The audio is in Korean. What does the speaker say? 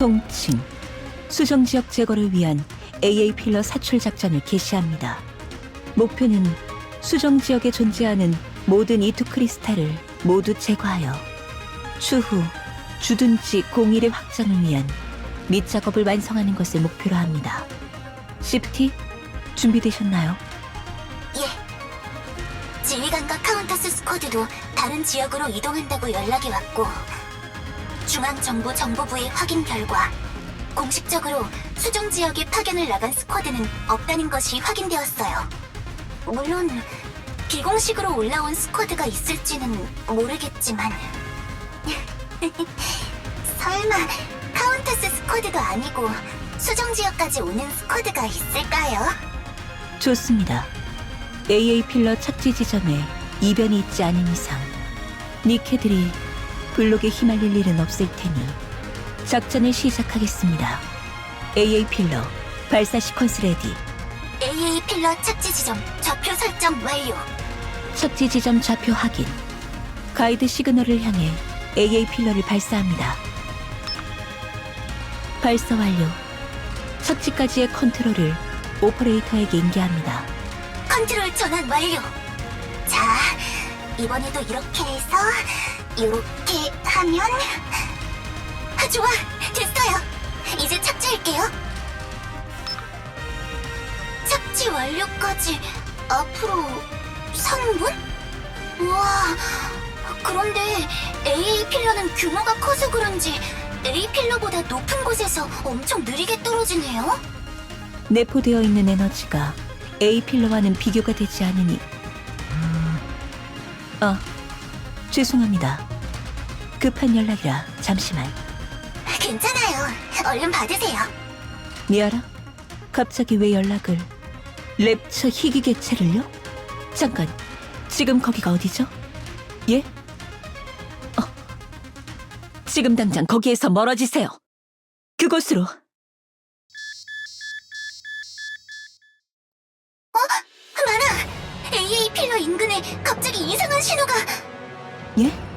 통칭 수정 지역 제거를 위한 AA 필러 사출 작전을 개시합니다. 목표는 수정 지역에 존재하는 모든 이투 크리스탈을 모두 제거하여 추후 주둔지 공일의 확장을 위한 밑 작업을 완성하는 것을 목표로 합니다. 시프티 준비되셨나요? 예. 지휘관과 카운터스 스쿼드도 다른 지역으로 이동한다고 연락이 왔고 중앙정부 정보부의 확인 결과 공식적으로 수정 지역에 파견을 나간 스쿼드는 없다는 것이 확인되었어요. 물론 비공식으로 올라온 스쿼드가 있을지는 모르겠지만 설마 카운터스 스쿼드도 아니고 수정 지역까지 오는 스쿼드가 있을까요? 좋습니다. AA 필러 착지 지점에 이변이 있지 않은 이상 니케들이 블록에 휘말릴 일은 없을 테니 작전을 시작하겠습니다. AA 필러 발사 시퀀스 레디 AA 필러 착지 지점 좌표 설정 완료. 착지 지점 좌표 확인 가이드 시그널을 향해 AA 필러를 발사합니다. 발사 완료 착지까지의 컨트롤을 오퍼레이터에게 인계합니다. 컨트롤 전환 완료. 자, 이번에도 이렇게 해서 이렇게 하면 아, 좋아, 됐어요. 이제 착지할게요. 착지 완료까지 앞으로 3분? 우와, 그런데 AA 필러는 규모가 커서 그런지 A 필러보다 높은 곳에서 엄청 느리게 떨어지네요. 내포되어 있는 에너지가 A 필러와는 비교가 되지 않으니 아 죄송합니다 급한 연락이라 잠시만 괜찮아요. 얼른 받으세요. 미아라 갑자기 왜 연락을 랩처 희귀 개체를요? 잠깐 지금 거기가 어디죠? 예? 어 지금 당장 거기에서 멀어지세요 그곳으로 마나! AA 필러 인근에 갑자기 이상한 신호가 예?